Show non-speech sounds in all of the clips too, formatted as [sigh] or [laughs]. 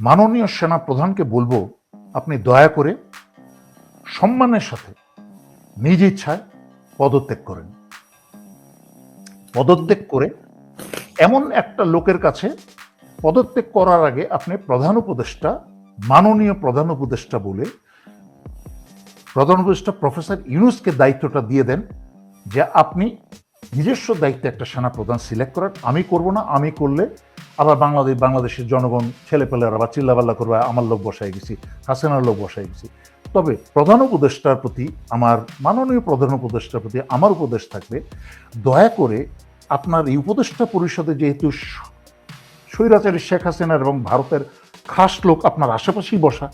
মাননীয় সেনা প্রধানকে বলব, আপনি দয়া করে সম্মানের সাথে নিজ ইচ্ছায় পদত্যাগ করেন। পদত্যাগ করে এমন একটা লোকের কাছে পদত্যাগ করার আগে আপনি প্রধান উপদেষ্টা, মাননীয় প্রধান উপদেষ্টা বলে প্রধান উপদেষ্টা প্রফেসর ইউনুসকে দায়িত্বটা দিয়ে দেন যে আপনি নিজস্ব দায়িত্বে একটা সেনা প্রধান সিলেক্ট করেন আমি করব না, আমি করলে আবার বাংলাদেশ বাংলাদেশের জনগণ ছেলেপেলেরা আবার চিল্লাপাল্লা করবে, আমার লোক বসাই গেছি হাসিনার লোক বসাই গেছি তবে প্রধান উপদেষ্টার প্রতি আমার, মাননীয় প্রধান উপদেষ্টার প্রতি আমার উপদেশ থাকবে, দয়া করে আপনার এই উপদেষ্টা পরিষদে যেহেতু স্বৈরাচারী শেখ হাসিনার এবং ভারতের খাস লোক আপনার আশেপাশেই বসা,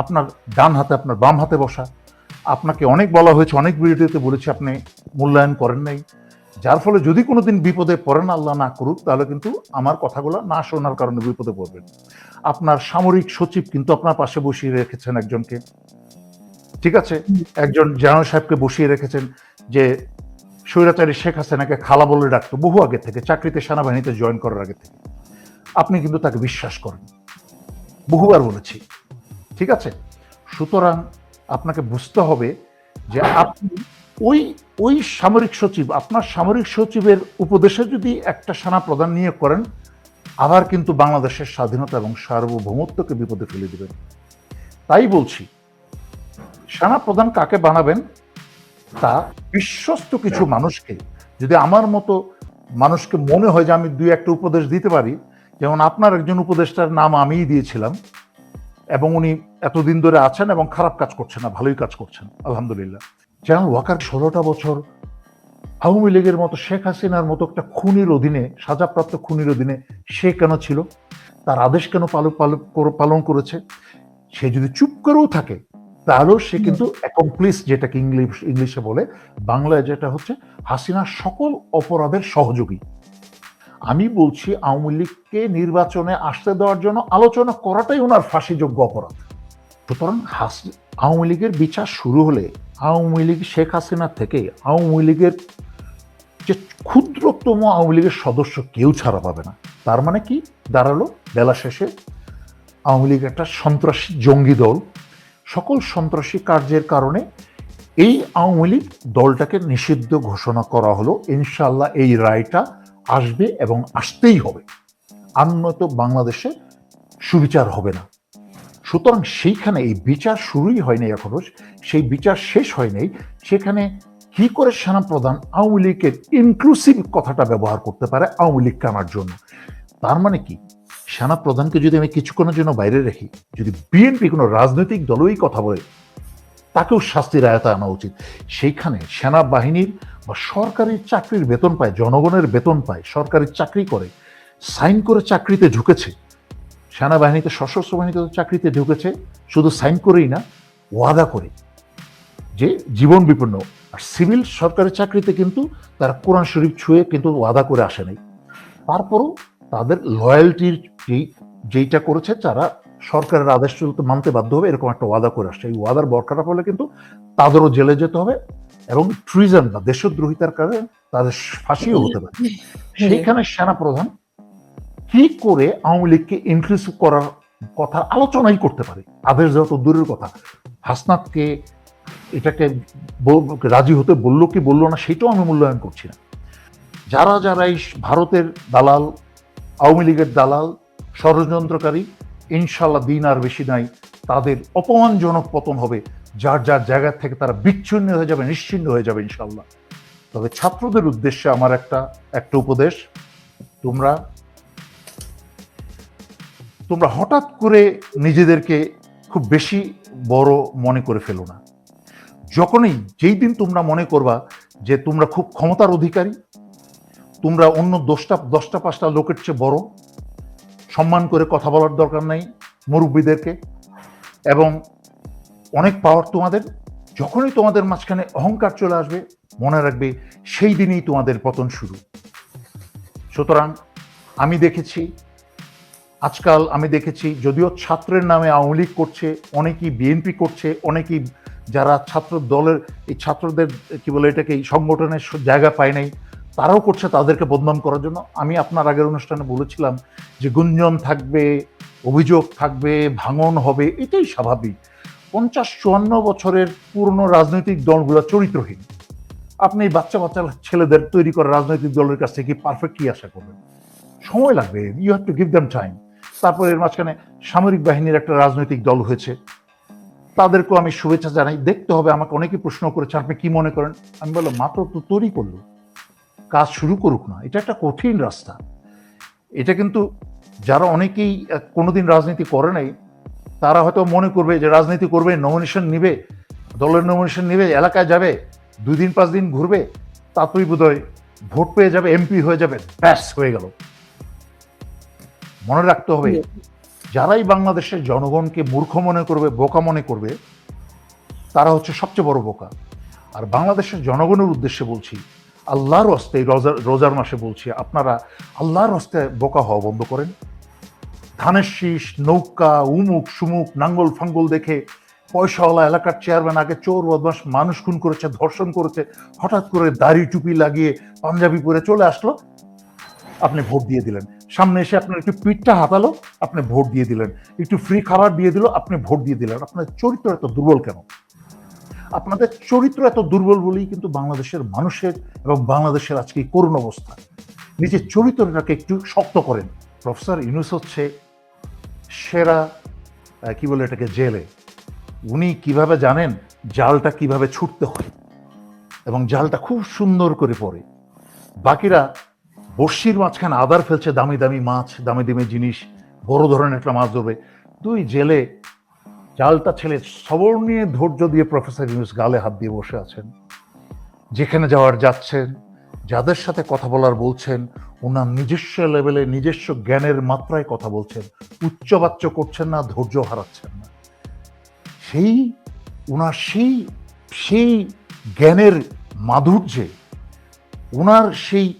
আপনার ডান হাতে, আপনার বাম হাতে বসা, আপনাকে অনেক বলা হয়েছে, অনেক ভিডিওতে বলেছি, আপনি মূল্যায়ন করেন নাই। যার ফলে যদি কোনোদিন বিপদে পড়েন, আল্লাহ না করুক, তাহলে কিন্তু আমার কথাগুলো না শোনার কারণে বিপদে পড়বেন। আপনার সামরিক সচিব কিন্তু আপনার পাশে বসিয়ে রেখেছেন একজনকে। ঠিক আছে? একজন জেনারেল সাহেবকে বসিয়ে রেখেছেন যে, স্বৈরাচারী শেখ হাসিনাকে খালা বলে ডাকতো বহু আগে থেকে, চাকরিতে সেনাবাহিনীতে জয়েন করার আগে থেকে। আপনি কিন্তু তাকে বিশ্বাস করেন। বহুবার বলেছি। ঠিক আছে? সুতরাং আপনাকে বুঝতে হবে যে আপনি ওই ওই সামরিক সচিব, আপনার সামরিক সচিবের উপদেশে যদি একটা সেনা প্রধান নিয়োগ করেন, আবার কিন্তু বাংলাদেশের স্বাধীনতা এবং সার্বভৌমত্বকে বিপদে ফেলে দেবেন। তাই বলছি, সেনা প্রধান কাকে বানাবেন? তা বিশ্বস্ত কিছু মানুষকে, যদি আমার মতো মানুষকে মনে হয় যে আমি দুই একটা উপদেশ দিতে পারি, যেমন আপনার একজন উপদেষ্টার নাম আমিই দিয়েছিলাম, এবং উনি এতদিন ধরে আছেন এবং খারাপ কাজ করছেন না, ভালোই কাজ করছেন, আলহামদুলিল্লাহ। জেনারেল ওয়াকার ষোলোটা বছর আওয়ামী লীগের মতো শেখ হাসিনার মতো একটা খুনির অধীনে সাজাপ্রাপ্ত খুনির অধীনে সে কেন ছিল? তার আদেশ কেন পালন করেছে? সে যদি চুপ করেও থাকে তাহলেও সে কিন্তু অ্যাকমপ্লিস যেটাকে ইংলিশ ইংলিশে বলে বাংলায় যেটা হচ্ছে হাসিনার সকল অপরাধের সহযোগী। আমি বলছি আওয়ামী লীগকে নির্বাচনে আসতে দেওয়ার জন্য আলোচনা করাটাই ওনার ফাঁসিযোগ্য অপরাধ। সুতরাং হাসি আওয়ামী লীগের বিচার শুরু হলে আওয়ামী লীগ শেখ হাসিনা থেকে আওয়ামী লীগের যে ক্ষুদ্রতম আওয়ামী লীগের সদস্য কেউ ছাড়া পাবে না। তার মানে কি? দাঁড়াল, বেলা শেষে আওয়ামী লীগ একটা সন্ত্রাসী জঙ্গি দল। সকল সন্ত্রাসী কার্যের কারণে এই আওয়ামী লীগ দলটাকে নিষিদ্ধ ঘোষণা করা হলো। ইনশাল্লাহ এই রায়টা আসবে এবং আসতেই হবে। আর বাংলাদেশে সুবিচার হবে না। সুতরাং সেইখানে এই বিচার শুরুই হয়নি এখনও, সেই বিচার শেষ হয়নি সেখানে কি করে সেনাপ্রধান আওয়ামী লীগের ইনক্লুসিভ কথাটা ব্যবহার করতে পারে আওয়ামী লীগকে আনার জন্য? তার মানে কি? সেনাপ্রধানকে যদি আমি কিছুক্ষণের জন্য বাইরে রাখি, যদি বিএনপি কোনো রাজনৈতিক দলই কথা বলে, তাকেও শাস্তির আয়তা আনা উচিত। সেইখানে সেনাবাহিনীর বা সরকারি চাকরির বেতন পায়, জনগণের বেতন পায়, সরকারি চাকরি করে, সাইন করে চাকরিতে ঢুকেছে সেনাবাহিনীতে সশস্ত্র বাহিনীতে চাকরিতে ঢুকেছে শুধু সাইন করেই না ওয়াদা করে যে জীবন বিপন্ন। আর সিভিল সরকারি চাকরিতে কিন্তু তারা কোরআন শরীফ ছুঁয়ে কিন্তু ওয়াদা করে আসে নাই। তারপরও তাদের লয়্যালটির যেই যেইটা করেছে তারা সরকারের আদেশ চলতে মানতে বাধ্য হবে এরকম একটা ওয়াদা করে আসছে। এই ওয়াদার বরখাটা হলে কিন্তু তাদেরও জেলে যেতে হবে এবং ট্রিজন বা দেশদ্রোহিতার কারণে তাদের ফাঁসিও হতে পারে। [laughs] সেইখানে সেনাপ্রধান কি করে আওয়ামী লীগকে ইনক্লুসিভ করার কথা আলোচনাই করতে পারে? আদেশ দেওয়া তো দূরের কথা। হাসনাতকে এটাকে রাজি হতে বলল কি বলল না, সেটাও আমি মূল্যায়ন করছি না। যারা যারা এই ভারতের দালাল, আওয়ামী লীগের দালাল, ষড়যন্ত্রকারী ইনশাল্লাহ দিন আর বেশি নাই, তাদের অপমানজনক পতন হবে, যার যার জায়গা থেকে তারা বিচ্ছিন্ন হয়ে যাবে, নিশ্চিন্ন হয়ে যাবে ইনশাল্লাহ তবে ছাত্রদের উদ্দেশ্যে আমার একটা একটা উপদেশ, তোমরা তোমরা হঠাৎ করে নিজেদেরকে খুব বেশি বড় মনে করে ফেলো না। যখনই যেই দিন তোমরা মনে করবা যে তোমরা খুব ক্ষমতার অধিকারী, তোমরা অন্য দশটা দশটা, পাঁচটা লোকের চেয়ে বড়, সম্মান করে কথা বলার দরকার নাই মুরব্বীদেরকে এবং অনেক পাওয়ার তোমাদের, যখনই তোমাদের মাঝখানে অহংকার চলে আসবে, মনে রাখবে সেই দিনই তোমাদের পতন শুরু। সুতরাং আমি দেখেছি আজকাল আমি দেখেছি, যদিও ছাত্রের নামে আওয়ামী লীগ করছে, অনেকেই বিএনপি করছে, অনেকেই যারা ছাত্র দলের, এই ছাত্রদের, কি বলে এটাকে, এই সংগঠনের জায়গা পায় নাই, তারাও করছে তাদেরকে বদনাম করার জন্য। আমি আপনার আগের অনুষ্ঠানে বলেছিলাম যে গুঞ্জন থাকবে, অভিযোগ থাকবে, ভাঙন হবে, এটাই স্বাভাবিক। পঞ্চাশ চুয়ান্ন বছরের পুরনো রাজনৈতিক দলগুলো চরিত্রহীন। আপনি বাচ্চা বাচ্চা ছেলেদের তৈরি করা রাজনৈতিক দলের কাছ থেকে পারফেক্ট কি আশা করবেন? সময় লাগবে you have to give them time তারপর এর মাঝখানে সামরিক বাহিনীর একটা রাজনৈতিক দল হয়েছে। তাদেরকেও আমি শুভেচ্ছা জানাই। দেখতে হবে, আমাকে অনেকে প্রশ্ন করেছে, আপনি কি মনে করেন? আমি বললাম মাত্র তো তৈরি করল। কাজ শুরু করুক না। এটা একটা কঠিন রাস্তা। এটা কিন্তু যারা অনেকেই কোনোদিন রাজনীতি করে নাই, তারা হয়তো মনে করবে যে রাজনীতি করবে নমিনেশন নিবে, দলের নমিনেশন নিবে, এলাকায় যাবে, দুই দিন, পাঁচ দিন ঘুরবে, তাতেই বোধহয় ভোট পেয়ে যাবে এমপি হয়ে যাবে, ব্যাস, হয়ে গেল। মনে রাখতে হবে যারাই বাংলাদেশের জনগণকে মূর্খ মনে করবে বোকা মনে করবে তারা হচ্ছে সবচেয়ে বড় বোকা। আর বাংলাদেশের জনগণের উদ্দেশ্যে বলছি আল্লাহর হস্তে এই রোজার রোজার মাসে বলছি আপনারা আল্লাহর হস্তে বোকা হওয়া বন্ধ করেন। ধানের শীষ নৌকা উমুক সুমুক নাঙ্গল ফাঙ্গল দেখে পয়সাওয়ালা এলাকার চেয়ারম্যান আগে চোর বদমাস মানুষ খুন করেছে ধর্ষণ করেছে হঠাৎ করে দাড়ি টুপি লাগিয়ে পাঞ্জাবি পরে চলে আসলো। আপনি ভোট দিয়ে দিলেন। সামনে এসে আপনার একটু পিঠটা হাতালো, আপনি ভোট দিয়ে দিলেন। একটু ফ্রি খাবার দিয়ে দিল, আপনি ভোট দিয়ে দিলেন। আপনার চরিত্র এত দুর্বল কেন? আপনাদের চরিত্র এত দুর্বল বলেই কিন্তু বাংলাদেশের মানুষের এবং বাংলাদেশের আজকে করুণ অবস্থা। নিজের চরিত্রটাকে একটু শক্ত করেন। প্রফেসর ইউনুস হচ্ছে সেরা কি বলে এটাকে, জেলে। উনি কীভাবে জানেন? জালটা কীভাবে ছুটতে হয়। এবং জালটা খুব সুন্দর করে পড়ে। বাকিরা বর্ষির মাঝখানে আদার ফেলছে দামি দামি মাছ, দামি দামি জিনিস, বড় ধরনের একটা মাছ ধরবে। দুই জেলে জালটা ছেলে সবর নিয়ে ধৈর্য দিয়ে প্রফেসর ইউনুস গালে হাত দিয়ে বসে আছেন। যেখানে যাওয়ার যাচ্ছেন, যাদের সাথে কথা বলার বলছেন, ওনার নিজস্ব লেভেলে, নিজস্ব জ্ঞানের মাত্রায় কথা বলছেন। উচ্চবাচ্য করছেন না, ধৈর্য হারাচ্ছেন না। সেই, ওনার সেই সেই জ্ঞানের মাধুর্যে, ওনার সেই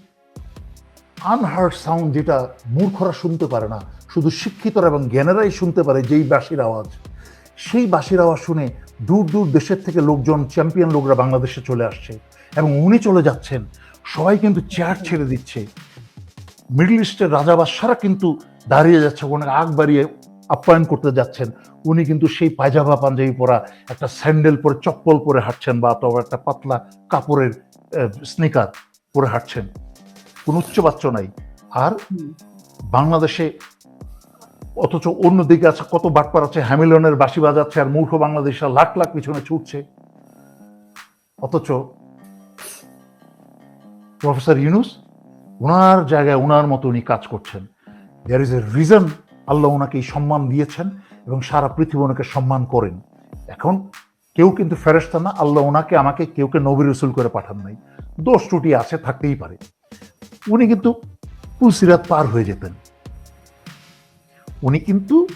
আনহার্ড সাউন্ড যেটা মূর্খরা শুনতে পারে না, শুধু শিক্ষিতরা এবং জ্ঞানেরাই শুনতে পারে যেই বাঁশির আওয়াজ। সেই বাঁশির আওয়াজ শুনে দূর দূর দেশের থেকে লোকজন চ্যাম্পিয়ন লোকরা বাংলাদেশে চলে আসছে এবং উনি চলে যাচ্ছেন। সবাই কিন্তু চেয়ার ছেড়ে দিচ্ছে। মিডল ইস্টের রাজা বাদশারা কিন্তু দাঁড়িয়ে যাচ্ছে ওনাকে আগ বাড়িয়ে আপ্যায়ন করতে যাচ্ছেন। উনি কিন্তু সেই পায়জামা পাঞ্জাবি পরা একটা স্যান্ডেল পরে চপ্পল পরে হাঁটছেন বা অথবা একটা পাতলা কাপড়ের স্নিকার পরে হাঁটছেন। কোনো উচ্চবাচ্য নাই। আর বাংলাদেশে অথচ অন্যদিকে আছে কত বাটপার আছে হ্যামিলনের বাঁশি বাজাচ্ছে আর মূর্খ বাংলাদেশরা লাখ লাখ পিছনে ছুটছে। অথচ প্রফেসর ইউনুস ওনার জায়গায় ওনার মতো উনি কাজ করছেন। দেয়ার ইজ এ রিজন আল্লাহ ওনাকে এই সম্মান দিয়েছেন এবং সারা পৃথিবী ওনাকে সম্মান করেন। এখন কেউ কিন্তু ফেরেস্তা না আল্লাহ ওনাকে আমাকে কেউকে নবী রসুল করে পাঠান নাই। দোষ ত্রুটি আছে থাকতেই পারে। উনি কিন্তু পুলসিরাত পার হয়ে যেতেন। উনি কিন্তু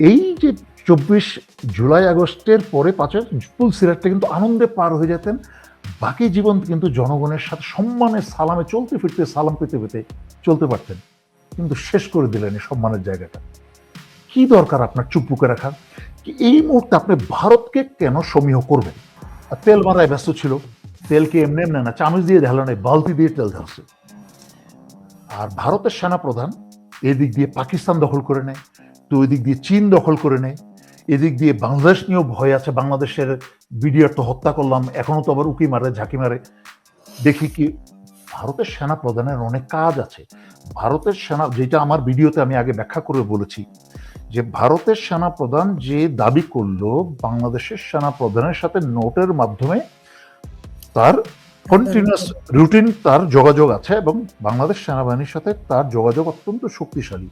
এই যে চব্বিশ জুলাই আগস্টের পরে পাঁচের পুলসিরাতটা কিন্তু আনন্দে পার হয়ে যেতেন। বাকি জীবন কিন্তু জনগণের সাথে সম্মানের সালামে, চলতে ফিরতে, সালাম পেতে পেতে চলতে পারতেন। কিন্তু শেষ করে দিলেন এই সম্মানের জায়গাটা। কি দরকার আপনার চুপ বুকে রাখার এই মুহূর্তে আপনি ভারতকে কেন সমীহ করবেন? আর তেল মারায় ব্যস্ত ছিল। তেলকে এমনি এমনি না? চামচ দিয়ে ঢালো নাই বালতি দিয়ে তেল ঢালছে। আর ভারতের সেনা প্রধান এদিক দিয়ে পাকিস্তান দখল করে নেয়, তো ওই দিক দিয়ে চীন দখল করে নেয়, এদিক দিয়ে বাংলাদেশ নিয়েও ভয় আছে, বাংলাদেশের বিডিআর তো হত্যা করলাম, এখনও তো আবার উকি মারে, ঝাঁকি মারে। দেখি কি, ভারতের সেনা প্রধানের অনেক কাজ আছে। ভারতের সেনা, যেটা আমার ভিডিওতে আমি আগে ব্যাখ্যা করে বলেছি, যে ভারতের সেনা প্রধান যে দাবি করল, বাংলাদেশের সেনা প্রধানের সাথে নোটের মাধ্যমে তার কন্টিনিউয়াস রুটিন তার যোগাযোগ আছে এবং বাংলাদেশ সেনাবাহিনীর সাথে তার যোগাযোগ অত্যন্ত শক্তিশালী।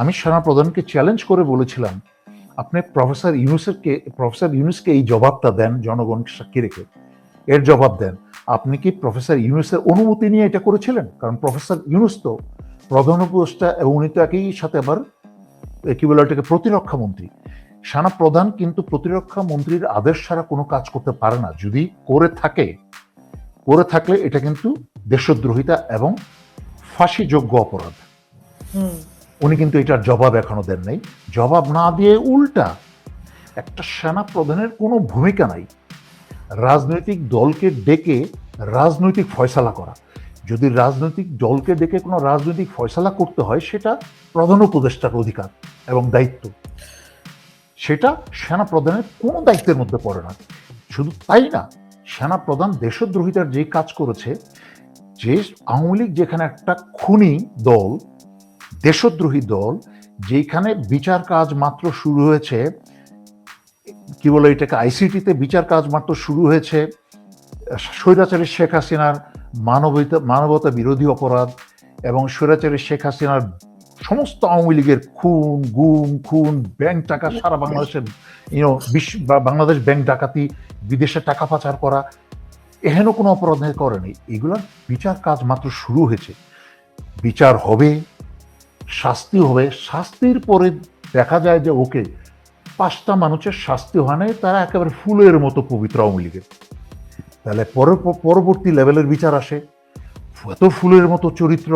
আমি সেনা প্রধানকে চ্যালেঞ্জ করে বলেছিলাম, আপনি প্রফেসর ইউনুসেরকে প্রফেসর ইউনুসকে এই জবাবটা দেন জনগণকে সাক্ষী রেখে। এর জবাব দেন, আপনি কি প্রফেসর ইউনুসের অনুমতি নিয়ে এটা করেছিলেন? কারণ প্রফেসর ইউনুস তো প্রধান উপদেষ্টা এবং উনি তো একই সাথে আবার কি বলে ওটাকে, প্রতিরক্ষা মন্ত্রী। সেনা প্রধান কিন্তু প্রতিরক্ষা মন্ত্রীর আদেশ ছাড়া কোনো কাজ করতে পারে না। যদি করে থাকে করে থাকলে এটা কিন্তু দেশদ্রোহিতা এবং ফাঁসিযোগ্য অপরাধ। উনি কিন্তু এটার জবাব এখনও দেন নাই। জবাব না দিয়ে উল্টা একটা সেনা প্রধানের কোনো ভূমিকা নাই। রাজনৈতিক দলকে ডেকে রাজনৈতিক ফয়সালা করা। যদি রাজনৈতিক দলকে ডেকে কোনো রাজনৈতিক ফয়সালা করতে হয় সেটা প্রধান উপদেষ্টার অধিকার এবং দায়িত্ব। সেটা সেনা প্রধানের কোনো দায়িত্বের মধ্যে পড়ে না। শুধু তাই না সেনা প্রধান দেশদ্রোহিতার যে কাজ করেছে, যে আওয়ামী লীগ যেখানে একটা খুনি দল, দেশদ্রোহী দল, যেখানে বিচার কাজ মাত্র শুরু হয়েছে, কি বলে এটাকে আইসিটিতে বিচার কাজ মাত্র শুরু হয়েছে, স্বৈরাচারী শেখ হাসিনার মানবতা মানবতা বিরোধী অপরাধ এবং স্বৈরাচারী শেখ হাসিনার সমস্ত আওয়ামী লীগের খুন, গুম, খুন, ব্যাংক টাকা সারা বাংলাদেশের ইউনো বিশ্ব বাংলাদেশ ব্যাংক ডাকাতি, বিদেশে টাকা পাচার করা এহেন কোনো অপরাধ করেনি। এগুলোর বিচার কাজ মাত্র শুরু হয়েছে। বিচার হবে, শাস্তি হবে। শাস্তির পরে দেখা যায় যে, ওকে, পাঁচটা মানুষের শাস্তি হয় নাই, তারা একেবারে ফুলের মতো পবিত্র আওয়ামী লীগের। তাহলে পরে, পরবর্তী লেভেলের বিচার আসে। এত ফুলের মতো চরিত্র,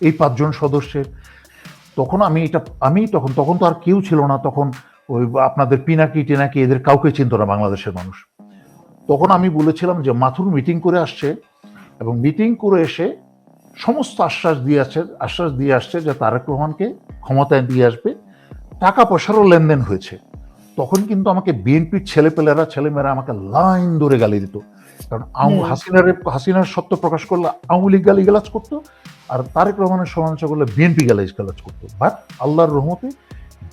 এই পাঁচজন সদস্যের তখন আমি এটা আমি তখন তখন তো আর কেউ ছিল না তখন ওই আপনাদের পিনাকি টিনাকি এদের কাউকে চিনত না বাংলাদেশের মানুষ। তখন আমি বলেছিলাম যে মাথুর মিটিং করে আসছে এবং মিটিং করে এসে সমস্ত আশ্বাস দিয়ে আসছে আশ্বাস দিয়ে আসছে যে তারেক রহমানকে ক্ষমতায় দিয়ে আসবে। টাকা পয়সারও লেনদেন হয়েছে। তখন কিন্তু আমাকে বিএনপির ছেলেপেলেরা ছেলেমেয়েরা আমাকে লাইন ধরে গালি দিত। কারণ হাসিনার হাসিনার সত্য প্রকাশ করলে আওয়ামী লীগ গালি গালাজ করতো আর তারেক রহমানের সমালোচনা করলে বিএনপি গালি গালাজ করতো। বাট আল্লাহর রহমতে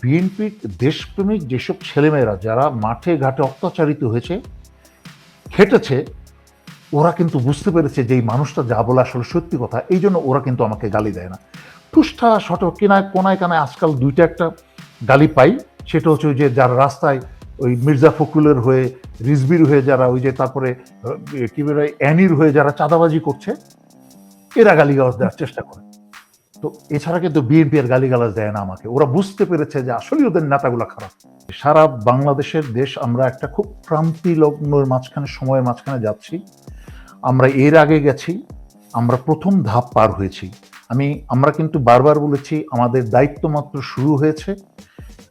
বিএনপির দেশপ্রেমিক যেসব ছেলেমেয়েরা যারা মাঠে ঘাটে অত্যাচারিত হয়েছে, খেটেছে, ওরা কিন্তু বুঝতে পেরেছে যে এই মানুষটা যা বলে আসলে সত্যি কথা, এই জন্য ওরা কিন্তু আমাকে গালি দেয় না। টুষ্ঠা শট কিনায়, কোনায়, কানায় আজকাল দুইটা একটা গালি পাই। সেটা হচ্ছে ওই যে যারা রাস্তায় ওই মির্জা ফখরুলের হয়ে, রিজবির হয়ে যারা, ওই যে তারপরে কি বলে, অ্যানির হয়ে যারা চাঁদাবাজি করছে এরা গালিগালাজ দেওয়ার চেষ্টা করে। তো এছাড়া কিন্তু বিএনপি এর গালিগালাজ দেয় না আমাকে। ওরা বুঝতে পেরেছে যে আসলে ওদের নেতাগুলো খারাপ। সারা বাংলাদেশের দেশ আমরা একটা খুব ক্রান্তি লগ্নের মাঝখানে, সময়ের মাঝখানে যাচ্ছি। আমরা এর আগে গেছি, আমরা প্রথম ধাপ পার হয়েছি। আমি, আমরা কিন্তু বারবার বলেছি, আমাদের দায়িত্ব মাত্র শুরু হয়েছে।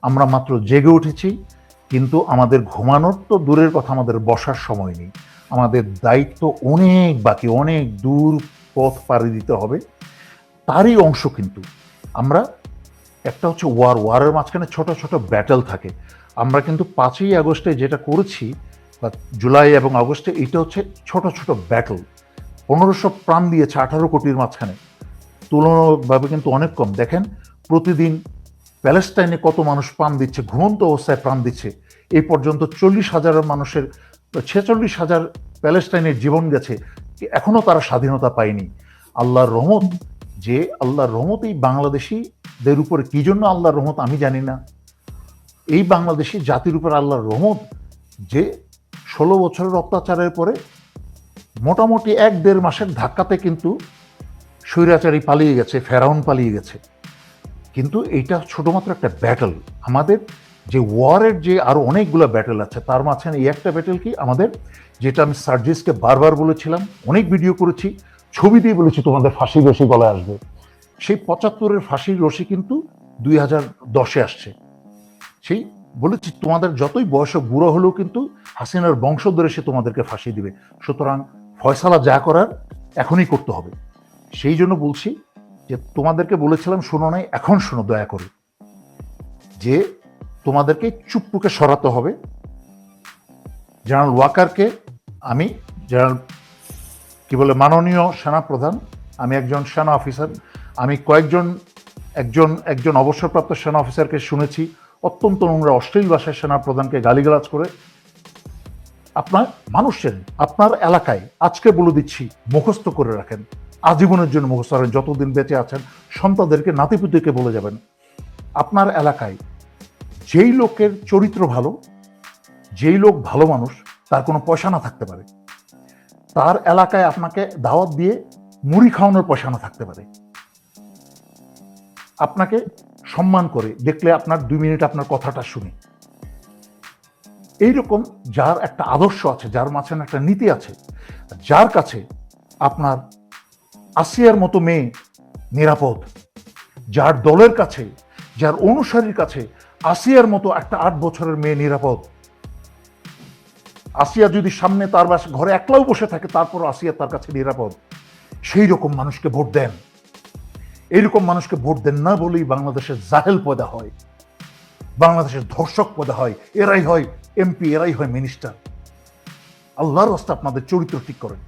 আমরা মাত্র জেগে উঠেছি, কিন্তু আমাদের ঘুমানোর তো দূরের কথা, আমাদের বসার সময় নেই। আমাদের দায়িত্ব অনেক বাকি, অনেক দূর পথ পাড়ি দিতে হবে। তারই অংশ কিন্তু আমরা, একটা হচ্ছে ওয়ার, ওয়ারের মাঝখানে ছোট ছোট ব্যাটেল থাকে। আমরা কিন্তু পাঁচই আগস্টে যেটা করেছি, বা জুলাই এবং আগস্টে, এটা হচ্ছে ছোট ছোট ব্যাটল পনেরোশো প্রাণ দিয়েছে আঠারো কোটির মাঝখানে। তুলনাভাবে কিন্তু অনেক কম। দেখেন, প্রতিদিন প্যালেস্টাইনে কত মানুষ প্রাণ দিচ্ছে, ঘুমন্ত অবস্থায় প্রাণ দিচ্ছে। এই পর্যন্ত চল্লিশ হাজার মানুষের, ছেচল্লিশ হাজার প্যালেস্টাইনের জীবন গেছে। এখনও তারা স্বাধীনতা পায়নি। আল্লাহর রহমত, যে আল্লাহর রহমত এই বাংলাদেশিদের উপরে কি জন্য আল্লাহর রহমত আমি জানি না। এই বাংলাদেশি জাতির উপর আল্লাহর রহমত, যে ষোলো বছরের অত্যাচারের পরে মোটামুটি এক দেড় মাসের ধাক্কাতে কিন্তু স্বৈরাচারী পালিয়ে গেছে, ফেরাউন পালিয়ে গেছে। কিন্তু এইটা শুধুমাত্র একটা ব্যাটল আমাদের যে ওয়ারের যে আরও অনেকগুলো ব্যাটেল আছে, তার মাঝখানে এই একটা ব্যাটেল কি? আমাদের যেটা আমি সার্জিসকে বারবার বলেছিলাম, অনেক ভিডিও করেছি, ছবি দিয়ে বলেছি তোমাদের ফাঁসি রশি গলায় আসবে। সেই পঁচাত্তরের ফাঁসির রশি কিন্তু দুই হাজার দশে আসছে। সেই বলেছি, তোমাদের যতই বয়স বুড়ো হলেও কিন্তু হাসিনার বংশধরে সে তোমাদেরকে ফাঁসি দিবে। সুতরাং ফয়সালা যা করার এখনই করতে হবে। সেই জন্য বলছি যে তোমাদেরকে বলেছিলাম, শোনো নাই, এখন শোনো, দয়া করে। যে তোমাদেরকে চুপ্পুকে সরাতে হবে। জেনারেল ওয়াকারকে আমি জেনারেল কি বলে, মাননীয় সেনা প্রধান আমি একজন সেনা অফিসার আমি কয়েকজন, একজন একজন অবসরপ্রাপ্ত সেনা অফিসারকে শুনেছি, অত্যন্ত নোংরা, অশ্লীল ভাষায় সেনা প্রধানকে গালিগালাজ করে। আপনার মানুষের আপনার এলাকায় আজকে বলে দিচ্ছি, মুখস্থ করে রাখেন, আজীবনের জন্য মুখস্থ রাখেন, যতদিন বেঁচে আছেন, সন্তানদেরকে নাতিপুতিকে বলে যাবেন। আপনার এলাকায় যেই লোকের চরিত্র ভালো, যেই লোক ভালো মানুষ, তার কোনো পয়সা না থাকতে পারে। তার এলাকায় আপনাকে দাওয়াত দিয়ে মুড়ি খাওয়ানোর পয়সা না থাকতে পারে। আপনাকে সম্মান করে দেখলে আপনার দুই মিনিট আপনার কথাটা শুনে। এইরকম যার একটা আদর্শ আছে, যার মাঝখানে একটা নীতি আছে, যার কাছে আপনার আসিয়ার মতো মেয়ে নিরাপদ, যার দলের কাছে, যার অনুসারীর কাছে আসিয়ার মতো একটা আট বছরের মেয়ে নিরাপদ। আসিয়া যদি সামনে তার বাসা ঘরে একলাও বসে থাকে তারপর আসিয়া তার কাছে নিরাপদ। সেই রকম মানুষকে ভোট দেন। এইরকম মানুষকে ভোট দেন না বলেই বাংলাদেশের জাহেল পদা হয়। বাংলাদেশের ধর্ষক পদা হয়। এরাই হয় এমপি, এরাই হয় মিনিস্টার। আল্লাহর রাস্তা আপনাদের চরিত্র ঠিক করেন।